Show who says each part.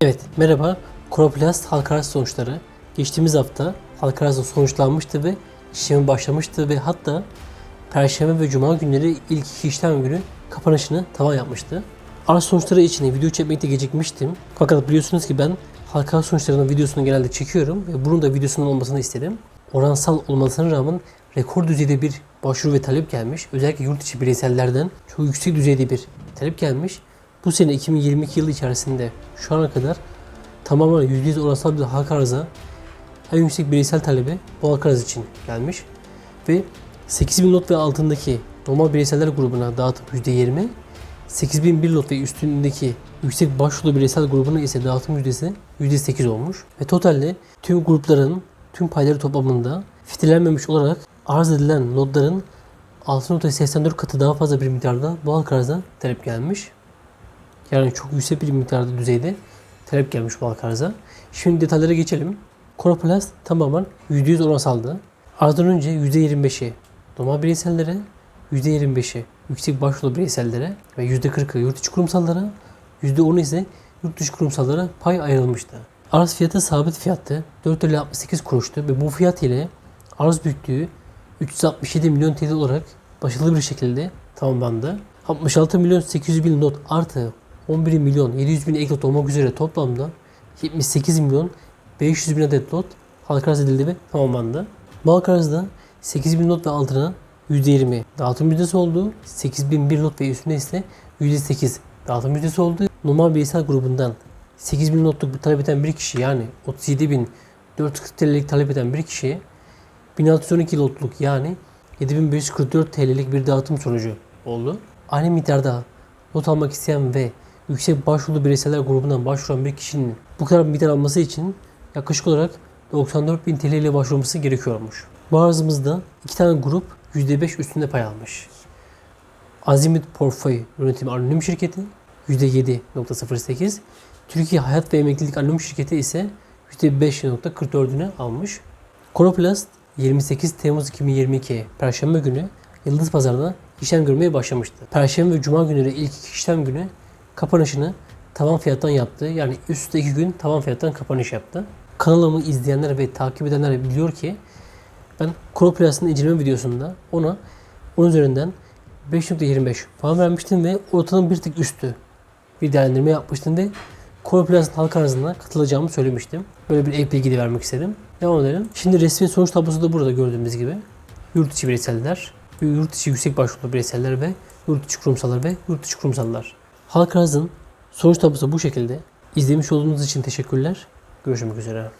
Speaker 1: Evet, merhaba. Koroplast halka arz sonuçları. Geçtiğimiz hafta halka arz sonuçlanmıştı ve işlemi başlamıştı ve hatta Perşembe ve Cuma günleri ilk iki işlem günü kapanışını tavan yapmıştı. Arz sonuçları için video çekmekte gecikmiştim. Fakat biliyorsunuz ki ben halka sonuçlarının videosunu genelde çekiyorum ve bunun da videosunun olmasını istedim. Oransal olmasına rağmen rekor düzeyde bir başvuru ve talep gelmiş. Özellikle yurt içi bireysellerden çok yüksek düzeyde bir talep gelmiş. Bu sene 2022 yılı içerisinde şu ana kadar tamamen %100 oransal bir halka arıza en yüksek bireysel talebi bu halka arz için gelmiş. Ve 8000 lot ve altındaki normal bireyseller grubuna dağıtım %20, 8001 lot ve üstündeki yüksek başvuru bireysel grubuna ise dağıtım yüzdesi %8 olmuş. Ve totalde tüm grupların tüm payları toplamında fitilenmemiş olarak arz edilen notların 6.84 katı daha fazla bir miktarda bu halka arıza talep gelmiş. Yani çok yüksek bir miktarda düzeyde talep gelmiş bu halka arıza. Şimdi detaylara geçelim. Koroplast tamamen %100 oransaldı. Arzdan önce %25'i normal bireysellere, %25'i yüksek başvuru bireysellere ve %40'ı yurt içi kurumsallara, %10'u ise yurt dışı kurumsallara pay ayrılmıştı. Arz fiyatı sabit fiyattı. 4 lira 68 kuruştu ve bu fiyat ile arz büyüklüğü 367 milyon TL olarak başarılı bir şekilde tamamlandı. 66 milyon 800 bin not artı 11 milyon 700 bin ek lot olmak üzere toplamda 78 milyon 500 bin adet lot halka arz edildi ve tamamlandı. Halka arzda 8 bin lot ve altına %20 dağıtım yüzdesi oldu. 8001 lot ve üstüne ise %8 dağıtım yüzdesi oldu. Normal bireysel grubundan 8000 notluk bir talep eden bir kişi yani 37.440 TL'lik talep eden bir kişiye 1612 lotluk yani 7544 TL'lik bir dağıtım sonucu oldu. Aynı miktarda not almak isteyen ve yüksek başvurulu bireyseller grubundan başvuran bir kişinin bu kadar miktar alması için yaklaşık olarak 94.000 TL ile başvurması gerekiyormuş. Bu arzımızda iki tane grup %5 üstünde pay almış. Azimut Portföy Yönetimi Anonim Şirketi %7.08, Türkiye Hayat ve Emeklilik Anonim Şirketi ise %5.44'ünü almış. Koroplast 28 Temmuz 2022 Perşembe günü Yıldız Pazar'da işlem görmeye başlamıştı. Perşembe ve Cuma günleri ilk iki işlem günü kapanışını tavan fiyattan yaptı. Yani üst üste iki gün tavan fiyattan kapanış yaptı. Kanalımı izleyenler ve takip edenler biliyor ki ben Koroplast'ın inceleme videosunda ona 10 üzerinden 5.25 puan vermiştim ve ortalama bir tık üstü bir değerlendirme yapmıştım ve Koroplast'ın halka arzına katılacağımı söylemiştim. Böyle bir ek bilgi de vermek istedim. Devam edelim. Şimdi resmi sonuç tablosu da burada gördüğümüz gibi. Yurt içi bireyseller, yurt içi yüksek başvurulu bireyseller ve yurt içi kurumsallar ve yurt içi kurumsallar. Halka arzın sonuç tablosu bu şekilde. İzlemiş olduğunuz için teşekkürler. Görüşmek üzere.